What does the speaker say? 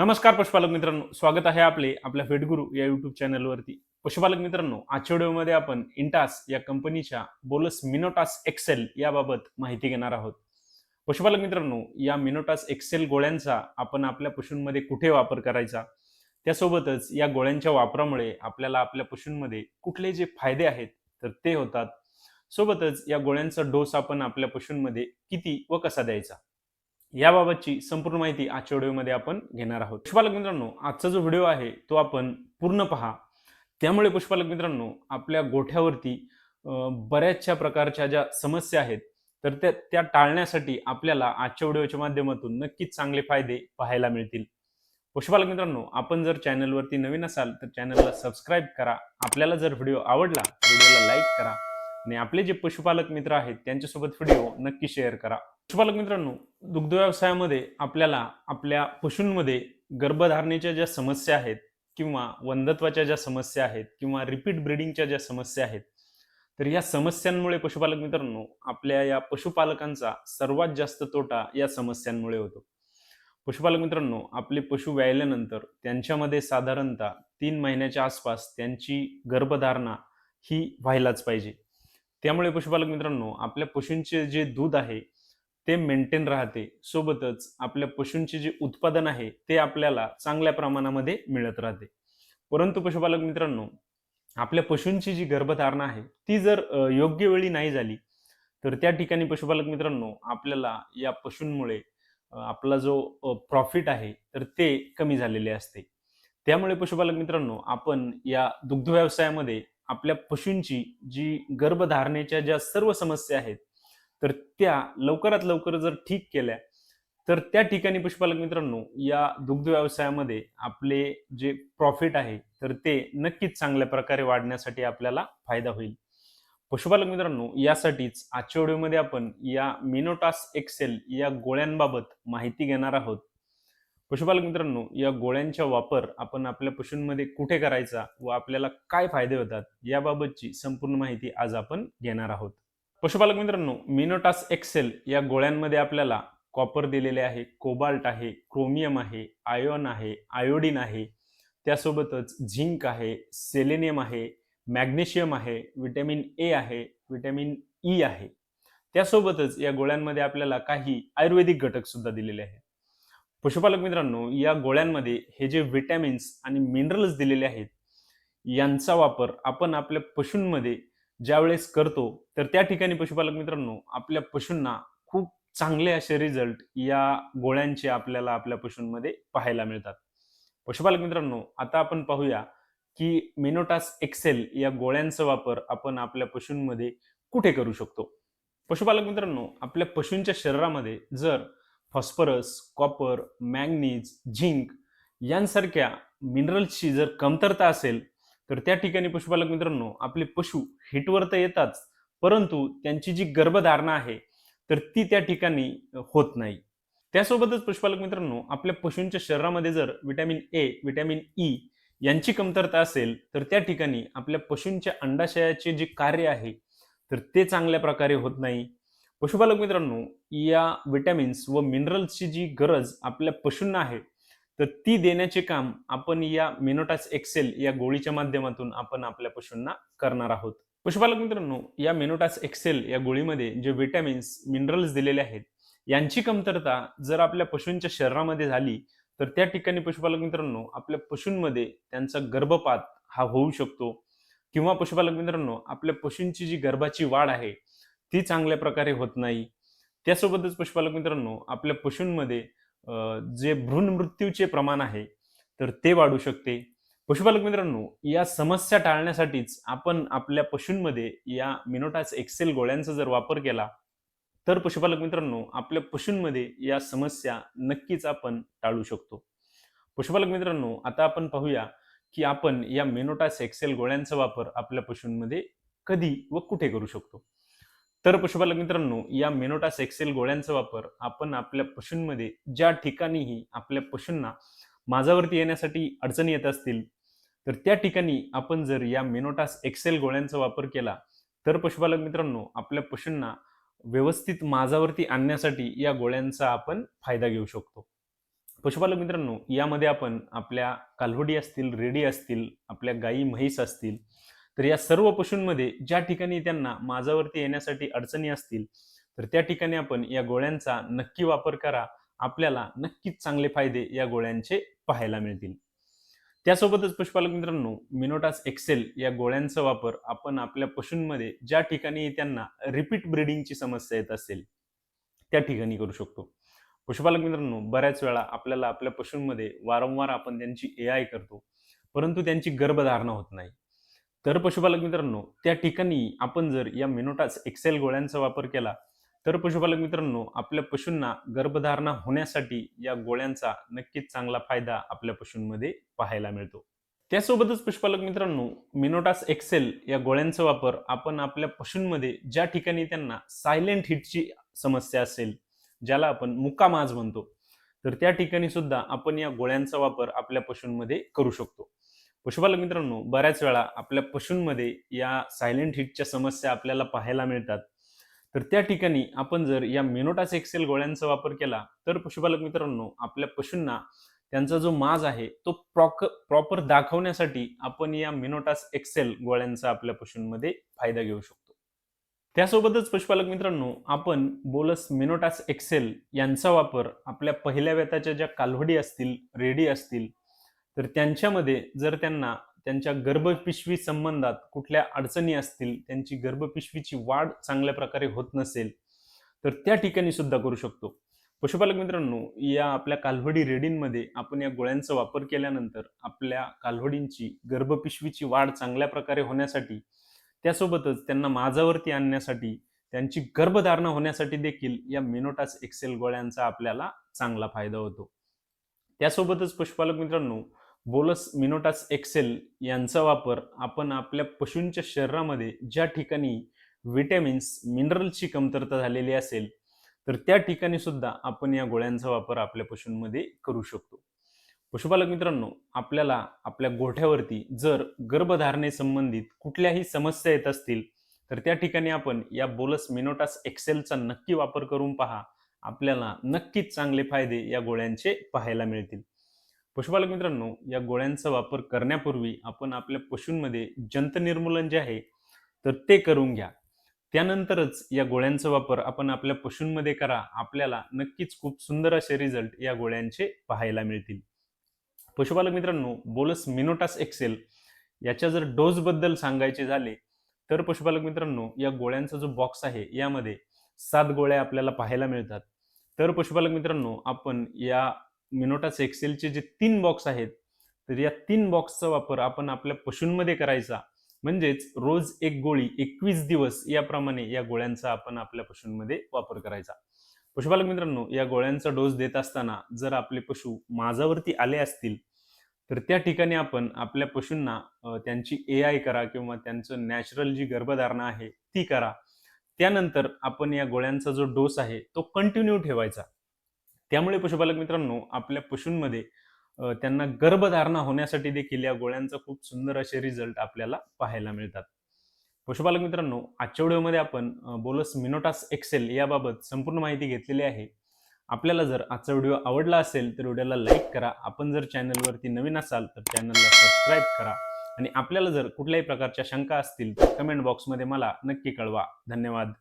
नमस्कार पशुपालक मित्रांनो स्वागत आहे आपले आपल्या भेटगुरु या युट्यूब चॅनलवरती पशुपालक मित्रांनो आजच्या व्हिडिओमध्ये आपण इंटास या कंपनीच्या बोलस मिनोटास एक्सेल याबाबत माहिती घेणार आहोत. पशुपालक मित्रांनो या मिनोटास एक्सेल गोळ्यांचा आपण आपल्या पशूंमध्ये कुठे वापर करायचा? त्यासोबतच या गोळ्यांच्या वापरामुळे आपल्याला आपल्या पशूंमध्ये कुठले जे फायदे आहेत तर ते होतात. सोबतच या गोळ्यांचा डोस आपण आपल्या पशूंमध्ये किती व कसा द्यायचा? याबाबतची संपूर्ण माहिती आजच्या व्हिडिओमध्ये आपण घेणार आहोत. पुष्पालक मित्रांनो आजचा जो व्हिडिओ आहे तो आपण पूर्ण पहा. त्यामुळे पुष्पालक मित्रांनो आपल्या गोठ्यावरती बऱ्याचशा प्रकारच्या ज्या समस्या आहेत तर त्या त्या टाळण्यासाठी आपल्याला आजच्या व्हिडिओच्या माध्यमातून नक्कीच चांगले फायदे पाहायला मिळतील. पशुपालक मित्रांनो आपण जर चॅनलवरती नवीन असाल तर चॅनलला सबस्क्राईब करा. आपल्याला जर व्हिडिओ आवडला व्हिडिओला लाईक करा. आणि आपले जे पशुपालक मित्र आहेत त्यांच्यासोबत व्हिडिओ नक्की शेअर करा. पशुपालक मित्रांनो दुग्ध व्यवसायामध्ये आपल्याला आपल्या पशूंमध्ये गर्भधारणेच्या ज्या समस्या आहेत किंवा वंधत्वाच्या ज्या समस्या आहेत किंवा रिपीट ब्रिडिंगच्या ज्या समस्या आहेत तर या समस्यांमुळे पशुपालक मित्रांनो आपल्या या पशुपालकांचा सर्वात जास्त तोटा या समस्यांमुळे होतो. पशुपालक मित्रांनो आपले पशु व्यायल्यानंतर त्यांच्यामध्ये साधारणतः तीन महिन्याच्या आसपास त्यांची गर्भधारणा ही व्हायलाच पाहिजे. त्यामुळे पशुपालक मित्रांनो आपल्या पशूंचे जे दूध आहे ते मेंटेन राहते. सोबतच आपल्या पशूंचे जे उत्पादन आहे ते आपल्याला चांगल्या प्रमाणामध्ये मिळत राहते. परंतु पशुपालक मित्रांनो आपल्या पशूंची जी गर्भधारणा आहे ती जर योग्य वेळी नाही झाली तर त्या ठिकाणी पशुपालक मित्रांनो आपल्याला या पशूंमुळे आपला जो प्रॉफिट आहे तर ते कमी झालेले असते. त्यामुळे पशुपालक मित्रांनो आपण या दुग्ध व्यवसायामध्ये आपल्या पशूंची जी गर्भधारणेच्या ज्या सर्व समस्या आहेत तर त्या लवकरात लवकर जर ठीक केल्या तर त्या ठिकाणी पशुपालक मित्रांनो या दुग्ध व्यवसायामध्ये आपले जे प्रॉफिट आहे तर ते नक्कीच चांगल्या प्रकारे वाढण्यासाठी आपल्याला फायदा होईल. पशुपालक मित्रांनो यासाठीच आजच्या व्हिडिओमध्ये आपण या मिनोटास एक्सेल या गोळ्यांबाबत माहिती घेणार आहोत. पशुपालक मित्रांनो या गोळ्यांचा वापर आपण आपल्या पशूंमध्ये कुठे करायचा व आपल्याला काय फायदे होतात याबाबतची संपूर्ण माहिती आज आपण घेणार आहोत. पशुपालक मित्रांनो मिनोटास एक्सेल या गोळ्यांमध्ये आपल्याला कॉपर दिलेले आहे कोबाल्ट आहे क्रोमियम आहे आयोन आहे आयोडीन आहे त्यासोबतच झिंक आहे सेलेनियम आहे मॅग्नेशियम आहे विटॅमिन ए आहे विटॅमिन ई आहे. त्यासोबतच या गोळ्यांमध्ये आपल्याला काही आयुर्वेदिक घटक सुद्धा दिलेले आहेत. पशुपालक मित्रांनो या गोळ्यांमध्ये हे जे विटॅमिन्स आणि मिनरल्स दिलेले आहेत यांचा वापर आपण आपल्या पशूंमध्ये ज्यावेळेस करतो तर त्या ठिकाणी पशुपालक मित्रांनो आपल्या पशूंना खूप चांगले असे रिझल्ट या गोळ्यांचे आपल्याला आपल्या पशूंमध्ये पाहायला मिळतात. पशुपालक मित्रांनो आता आपण पाहूया की मेनोटास एक्सेल या गोळ्यांचा वापर आपण आपल्या पशूंमध्ये कुठे करू शकतो? पशुपालक मित्रांनो आपल्या पशूंच्या शरीरामध्ये जर फॉस्फरस कॉपर मॅंगनीज झिंक यांसारख्या मिनरल्सची जर कमतरता असेल तर त्या ठिकाणी पशुपालक मित्रांनो आपले पशु हिटवर तर येतात परंतु त्यांची जी गर्भधारणा आहे तर ती त्या ठिकाणी होत नाही. त्यासोबतच पशुपालक मित्रांनो आपल्या पशूंच्या शरीरामध्ये जर विटॅमिन ए विटॅमिन ई यांची कमतरता असेल तर त्या ठिकाणी आपल्या पशूंच्या अंडाशयाचे जे कार्य आहे तर ते चांगल्या प्रकारे होत नाही. पशुपालक मित्रांनो या विटॅमिन्स व मिनरल्सची जी गरज आपल्या पशूंना आहे तर ती देण्याचे काम आपण या मेनोटास एक्सेल या गोळीच्या माध्यमातून आपण आपल्या पशूंना करणार आहोत. पशुपालक मित्रांनो या मेनोटास एक्सेल या गोळीमध्ये जे विटॅमिन्स मिनरल्स दिलेले आहेत यांची कमतरता जर आपल्या पशूंच्या शरीरामध्ये झाली तर त्या ठिकाणी पशुपालक मित्रांनो आपल्या पशूंमध्ये त्यांचा गर्भपात हा होऊ शकतो. किंवा पशुपालक मित्रांनो आपल्या पशूंची जी गर्भाची वाढ आहे ती चांगल्या प्रकारे होत नाही. त्यासोबतच पशुपालक मित्रांनो आपल्या पशूंमध्ये जे भ्रूण मृत्यूचे प्रमाण आहे तर ते वाढू शकते. पशुपालक मित्रांनो या समस्या टाळण्यासाठीच आपण आपल्या पशूंमध्ये या मिनोटास एक्सेल गोळ्यांचा जर वापर केला तर पशुपालक मित्रांनो आपल्या पशूंमध्ये या समस्या नक्कीच आपण टाळू शकतो. पशुपालक मित्रांनो आता आपण पाहूया की आपण या मेनोटास एक्सेल गोळ्यांचा वापर आपल्या पशूंमध्ये कधी व कुठे करू शकतो. तर पशुपालक मित्रांनो या मेनोटास एक्सेल गोळ्यांचा वापर आपण आपल्या पशूंमध्ये ज्या ठिकाणीही आपल्या पशूंना माझावरती येण्यासाठी अडचणी येत असतील तर त्या ठिकाणी आपण जर या मेनोटास एक्सेल गोळ्यांचा वापर केला तर पशुपालक मित्रांनो आपल्या पशूंना व्यवस्थित माझावरती आणण्यासाठी या गोळ्यांचा आपण फायदा घेऊ शकतो. पशुपालक मित्रांनो यामध्ये आपण आपल्या कालवडी असतील रेडी असतील आपल्या गाई म्हैस असतील तर या सर्व पशूंमध्ये ज्या ठिकाणी त्यांना माझावरती येण्यासाठी अडचणी असतील तर त्या ठिकाणी आपण या गोळ्यांचा नक्की वापर करा. आपल्याला नक्कीच चांगले फायदे या गोळ्यांचे पाहायला मिळतील. त्यासोबतच पशुपालक मित्रांनो मिनोटास एक्सेल या गोळ्यांचा वापर आपण आपल्या पशूंमध्ये ज्या ठिकाणी त्यांना रिपीट ब्रीडिंगची समस्या येत असेल त्या ठिकाणी करू शकतो. पशुपालक मित्रांनो बऱ्याच वेळा आपल्याला आपल्या पशूंमध्ये वारंवार आपण त्यांची ए आय करतो परंतु त्यांची गर्भधारणा होत नाही. तर पशुपालक मित्रांनो त्या ठिकाणी आपण जर या मिनोटास एक्सेल गोळ्यांचा वापर केला तर पशुपालक मित्रांनो आपल्या पशूंना गर्भधारणा होण्यासाठी या गोळ्यांचा नक्कीच चांगला फायदा आपल्या पशूंमध्ये पाहायला मिळतो. त्यासोबतच पशुपालक मित्रांनो मिनोटास एक्सेल या गोळ्यांचा वापर आपण आपल्या पशूंमध्ये ज्या ठिकाणी त्यांना सायलेंट हिटची समस्या असेल ज्याला आपण मुकामाज म्हणतो तर त्या ठिकाणी सुद्धा आपण या गोळ्यांचा वापर आपल्या पशूंमध्ये करू शकतो. पशुपालक मित्रांनो बऱ्याच वेळा आपल्या पशूंमध्ये या सायलेंट हिटच्या समस्या आपल्याला पाहायला मिळतात. तर त्या ठिकाणी आपण जर या मेनोटास एक्सेल गोळ्यांचा वापर केला तर पशुपालक मित्रांनो आपल्या पशूंना त्यांचा जो माज आहे तो प्रॉक प्रॉपर दाखवण्यासाठी आपण या मेनोटास एक्सेल गोळ्यांचा आपल्या पशूंमध्ये फायदा घेऊ शकतो. त्यासोबतच पशुपालक मित्रांनो आपण बोलस मेनोटास एक्सेल यांचा वापर आपल्या पहिल्या वेताच्या ज्या कालवडी असतील रेडी असतील तर त्यांच्यामध्ये जर त्यांना त्यांच्या गर्भपिशवी संबंधात कुठल्या अडचणी असतील त्यांची गर्भपिशवीची वाढ चांगल्या प्रकारे होत नसेल तर त्या ठिकाणी सुद्धा करू शकतो. पशुपालक मित्रांनो या आपल्या कालवडी रेडींमध्ये आपण या गोळ्यांचा वापर केल्यानंतर आपल्या कालवडींची गर्भपिशवीची वाढ चांगल्या प्रकारे होण्यासाठी त्यासोबतच त्यांना माझावरती आणण्यासाठी त्यांची गर्भधारणा होण्यासाठी देखील या मिनोटास एक्सेल गोळ्यांचा आपल्याला चांगला फायदा होतो. त्यासोबतच पशुपालक मित्रांनो बोलस मिनोटास एक्सेल यांचा वापर आपण आपल्या पशूंच्या शरीरामध्ये ज्या ठिकाणी विटॅमिन्स मिनरल्सची कमतरता झालेली असेल तर त्या ठिकाणी सुद्धा आपण या गोळ्यांचा वापर आपल्या पशूंमध्ये करू शकतो. पशुपालक मित्रांनो आपल्याला आपल्या गोठ्यावरती जर गर्भधारणेसंबंधित कुठल्याही समस्या येत असतील तर त्या ठिकाणी आपण या बोलस मिनोटास एक्सेलचा नक्की वापर करून पहा. आपल्याला नक्कीच चांगले फायदे या गोळ्यांचे पाहायला मिळतील. पशुपालक मित्रांनो या गोळ्यांचा वापर करण्यापूर्वी आपण आपल्या पशूंमध्ये जंत निर्मूलन जे आहे तर ते करून घ्या. त्यानंतरच या गोळ्यांचा वापर आपण आपल्या पशूंमध्ये करा. आपल्याला नक्कीच खूप सुंदर असे रिझल्ट या गोळ्यांचे पाहायला मिळतील. पशुपालक मित्रांनो बोलस मिनोटास एक्सेल याच्या जर डोसबद्दल सांगायचे झाले तर पशुपालक मित्रांनो या गोळ्यांचा जो बॉक्स आहे यामध्ये सात गोळ्या आपल्याला पाहायला मिळतात. तर पशुपालक मित्रांनो आपण या मिनोटास एक्सेलचे जे तीन बॉक्स आहेत तर या तीन बॉक्सचा वापर आपण आपल्या पशूंमध्ये करायचा. म्हणजेच रोज एक गोळी एकवीस दिवस याप्रमाणे या गोळ्यांचा आपण आपल्या पशूंमध्ये वापर करायचा. पशुपालक मित्रांनो या गोळ्यांचा डोस देत असताना जर आपले पशु माझावरती आले असतील तर त्या ठिकाणी आपण आपल्या पशूंना त्यांची ए आय करा किंवा त्यांचं नॅचरल जी गर्भधारणा आहे ती करा. त्यानंतर आपण या गोळ्यांचा जो डोस आहे तो कंटिन्यू ठेवायचा. त्यामुळे पशुपालक मित्रांनो आपल्या पशूंमध्ये त्यांना गर्भधारणा होण्यासाठी देखील या गोळ्यांचा खूप सुंदर असे रिझल्ट आपल्याला पाहायला मिळतात. पशुपालक मित्रांनो आजच्या व्हिडिओमध्ये आपण बोलस मिनोटास एक्सेल याबाबत संपूर्ण माहिती घेतलेली आहे. आपल्याला जर आजचा व्हिडिओ आवडला असेल तर व्हिडिओला लाईक करा. आपण जर चॅनलवरती नवीन असाल तर चॅनलला सबस्क्राईब करा. आणि आपल्याला जर कुठल्याही प्रकारच्या शंका असतील तर कमेंट बॉक्समध्ये मला नक्की कळवा. धन्यवाद.